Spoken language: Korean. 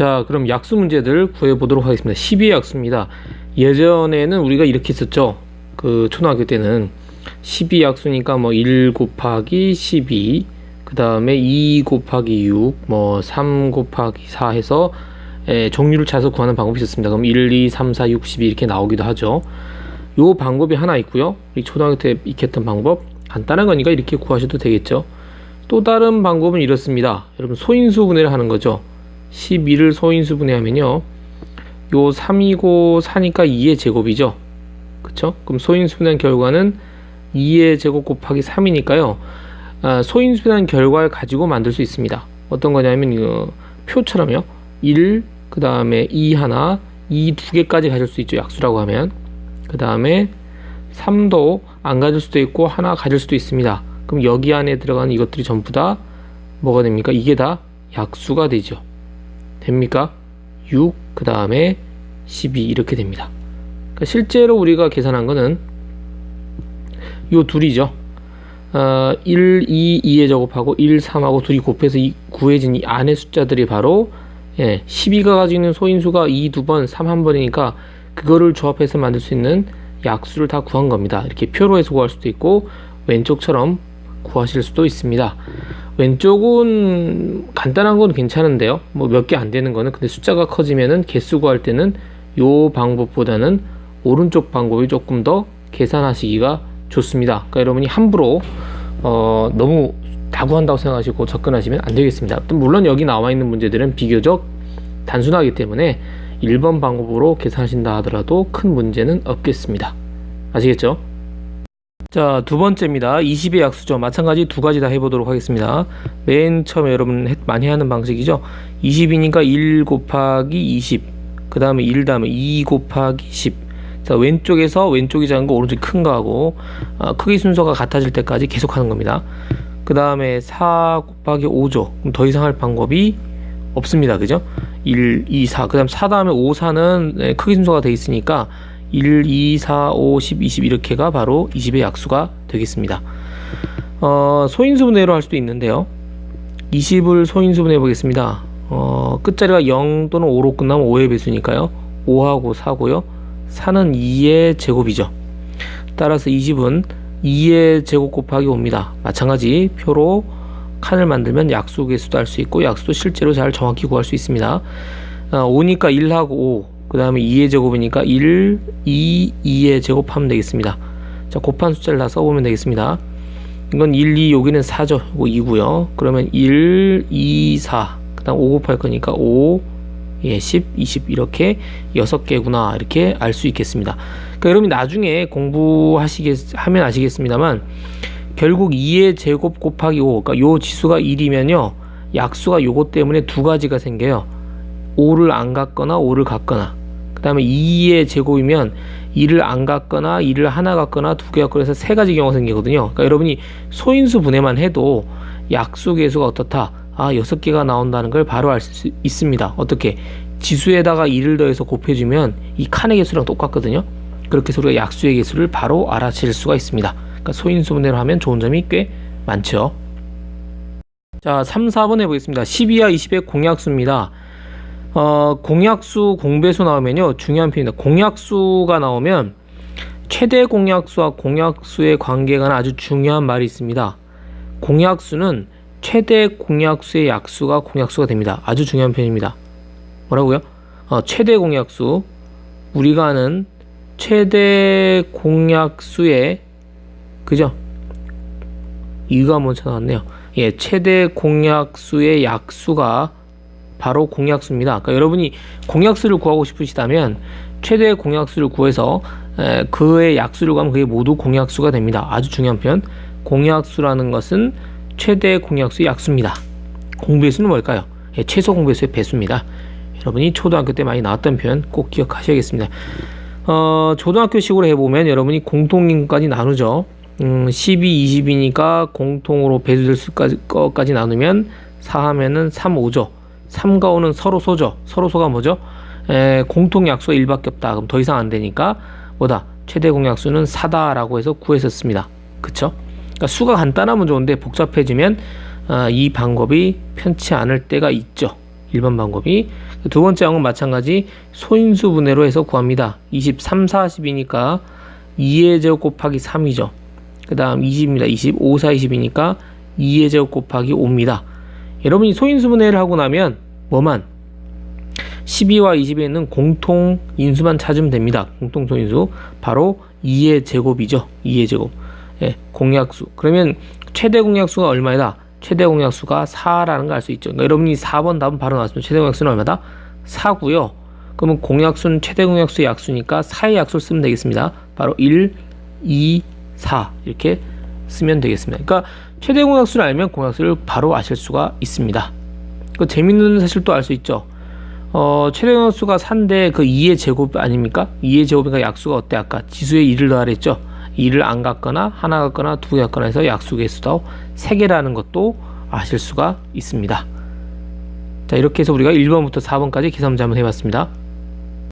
자, 그럼 약수 문제들 구해보도록 하겠습니다. 12의 약수입니다. 예전에는 우리가 이렇게 썼죠. 그 초등학교 때는 12 약수니까 뭐 1 곱하기 12, 그 다음에 2 곱하기 6, 뭐 3 곱하기 4 해서 에, 종류를 찾아서 구하는 방법이 있었습니다. 그럼 1, 2, 3, 4, 6, 12 이렇게 나오기도 하죠. 요 방법이 하나 있고요. 우리 초등학교 때 익혔던 방법 간단한 거니까 이렇게 구하셔도 되겠죠. 또 다른 방법은 이렇습니다. 여러분 소인수 분해를 하는 거죠. 12를 소인수 분해하면요. 요 3이고 4니까 2의 제곱이죠. 그쵸? 그럼 소인수 분해한 결과는 2의 제곱 곱하기 3이니까요. 아, 소인수 분해한 결과를 가지고 만들 수 있습니다. 어떤 거냐면 이 표처럼요. 1, 그 다음에 2 하나, 2 두 개까지 가질 수 있죠. 약수라고 하면. 그 다음에 3도 안 가질 수도 있고 하나 가질 수도 있습니다. 그럼 여기 안에 들어가는 이것들이 전부 다 뭐가 됩니까? 이게 다 약수가 되죠. 됩니까? 6, 그 다음에 12 이렇게 됩니다. 그러니까 실제로 우리가 계산한 거는 요 둘이죠. 어, 1, 2, 2에 제곱하고 1, 3하고 둘이 곱해서 이, 구해진 이 안의 숫자들이 바로 예, 12가 가지고 있는 소인수가 2 두 번, 3 한 번이니까 그거를 조합해서 만들 수 있는 약수를 다 구한 겁니다. 이렇게 표로 해서 구할 수도 있고 왼쪽처럼 구하실 수도 있습니다. 왼쪽은 간단한 건 괜찮은데요. 뭐 몇 개 안 되는 거는 근데 숫자가 커지면은 개수 구할 때는 요 방법보다는 오른쪽 방법이 조금 더 계산하시기가 좋습니다. 그러니까 여러분이 함부로 어, 너무 다 구한다고 생각하시고 접근하시면 안 되겠습니다. 물론 여기 나와 있는 문제들은 비교적 단순하기 때문에 1번 방법으로 계산하신다 하더라도 큰 문제는 없겠습니다. 아시겠죠? 자, 두 번째입니다. 20의 약수죠. 마찬가지 두 가지 다 해보도록 하겠습니다. 맨 처음에 여러분 많이 하는 방식이죠. 20이니까 1 곱하기 20. 그 다음에 1 다음에 2 곱하기 10. 자, 왼쪽에서 왼쪽이 작은 거, 오른쪽이 큰 거 하고, 어, 크기 순서가 같아질 때까지 계속 하는 겁니다. 그 다음에 4 곱하기 5죠. 그럼 더 이상 할 방법이 없습니다. 그죠? 1, 2, 4. 그 다음 4 다음에 5, 4는 크기 순서가 돼 있으니까 1, 2, 4, 5, 10, 20 이렇게가 바로 20의 약수가 되겠습니다. 어, 소인수분해로 할 수도 있는데요. 20을 소인수분해 보겠습니다. 어, 끝자리가 0 또는 5로 끝나면 5의 배수니까요. 5하고 4고요. 4는 2의 제곱이죠. 따라서 20은 2의 제곱 곱하기 5입니다. 마찬가지 표로 칸을 만들면 약수 개수도 할수 있고 약수도 실제로 잘 정확히 구할 수 있습니다. 어, 5니까 1하고 5, 그 다음에 2의 제곱이니까 1, 2, 2의 제곱하면 되겠습니다. 자, 곱한 숫자를 다 써보면 되겠습니다. 이건 1, 2, 여기는 4죠. 이거 2고요. 그러면 1, 2, 4. 그 다음 5 곱할 거니까 5, 예, 10, 20 이렇게 6개구나 이렇게 알 수 있겠습니다. 그러니까 여러분이 나중에 공부하시겠 하면 아시겠습니다만 결국 2의 제곱 곱하기 5, 그러니까 요 지수가 1이면요. 약수가 요것 때문에 두 가지가 생겨요. 5를 안 갖거나 5를 갖거나. 그 다음에 2의 제곱이면 2를 안 갖거나 2를 하나 갖거나 두 개 갖거나 해서 세 가지 경우가 생기거든요. 그러니까 여러분이 소인수 분해만 해도 약수 계수가 어떻다. 아, 6개가 나온다는 걸 바로 알 수 있습니다. 어떻게? 지수에다가 2를 더해서 곱해주면 이 칸의 개수랑 똑같거든요. 그렇게 해서 우리가 약수의 개수를 바로 알아챌 수가 있습니다. 그러니까 소인수 분해로 하면 좋은 점이 꽤 많죠. 자, 3, 4번 해보겠습니다. 12와 20의 공약수입니다. 어, 공약수, 공배수 나오면요. 중요한 표현입니다. 공약수가 나오면 최대 공약수와 공약수의 관계가 아주 중요한 말이 있습니다. 공약수는 최대 공약수의 약수가 공약수가 됩니다. 아주 중요한 표현입니다. 뭐라고요? 어, 최대 공약수. 우리가 아는 최대 공약수의 그죠? 이유가 먼저 나왔네요. 예, 최대 공약수의 약수가 바로 공약수입니다. 그러니까 여러분이 공약수를 구하고 싶으시다면 최대 공약수를 구해서 에, 그의 약수를 구하면 그게 모두 공약수가 됩니다. 아주 중요한 표현. 공약수라는 것은 최대 공약수의 약수입니다. 공배수는 뭘까요? 예, 최소 공배수의 배수입니다. 여러분이 초등학교 때 많이 나왔던 표현 꼭 기억하셔야겠습니다. 어, 초등학교식으로 해보면 여러분이 공통인까지 나누죠. 음, 12, 20이니까 공통으로 배수될 수까지 나누면 4 하면은 3, 5죠. 3과 5는 서로 소죠. 서로 소가 뭐죠? 에, 공통 약수가 1밖에 없다. 그럼 더 이상 안 되니까 뭐다? 최대 공약수는 4다라고 해서 구했었습니다. 그쵸? 그러니까 수가 간단하면 좋은데 복잡해지면 어, 이 방법이 편치 않을 때가 있죠. 1번 방법이 두 번째 항은 마찬가지 소인수 분해로 해서 구합니다. 23, 40이니까 2의 제곱 곱하기 3이죠. 그 다음 20입니다. 20, 5, 4, 20이니까 2의 제곱 곱하기 5입니다. 여러분이 소인수 분해를 하고 나면 뭐만 12와 20에 있는 공통 인수만 찾으면 됩니다. 공통 소인수 바로 2의 제곱이죠. 2의 제곱. 예, 공약수. 그러면 최대 공약수가 얼마이다? 최대 공약수가 4라는 걸 알 수 있죠. 그러니까 여러분이 4번 답은 바로 나왔으면 최대 공약수는 얼마다? 4고요. 그러면 공약수는 최대 공약수의 약수니까 4의 약수를 쓰면 되겠습니다. 바로 1, 2, 4 이렇게 쓰면 되겠습니다. 그러니까 최대 공약수를 알면 공약수를 바로 아실 수가 있습니다. 그 재밌는 사실 또알수 있죠. 어, 최대 공약수가 4인데 그 2의 제곱 아닙니까? 2의 제곱이니까 약수가 어때? 아까 지수에 2를 더하랬죠. 2를 안 갖거나 하나 갖거나 두 개 갖거나 해서 약수 개수도 3개라는 것도 아실 수가 있습니다. 자, 이렇게 해서 우리가 1번부터 4번까지 계산 한번 해봤습니다.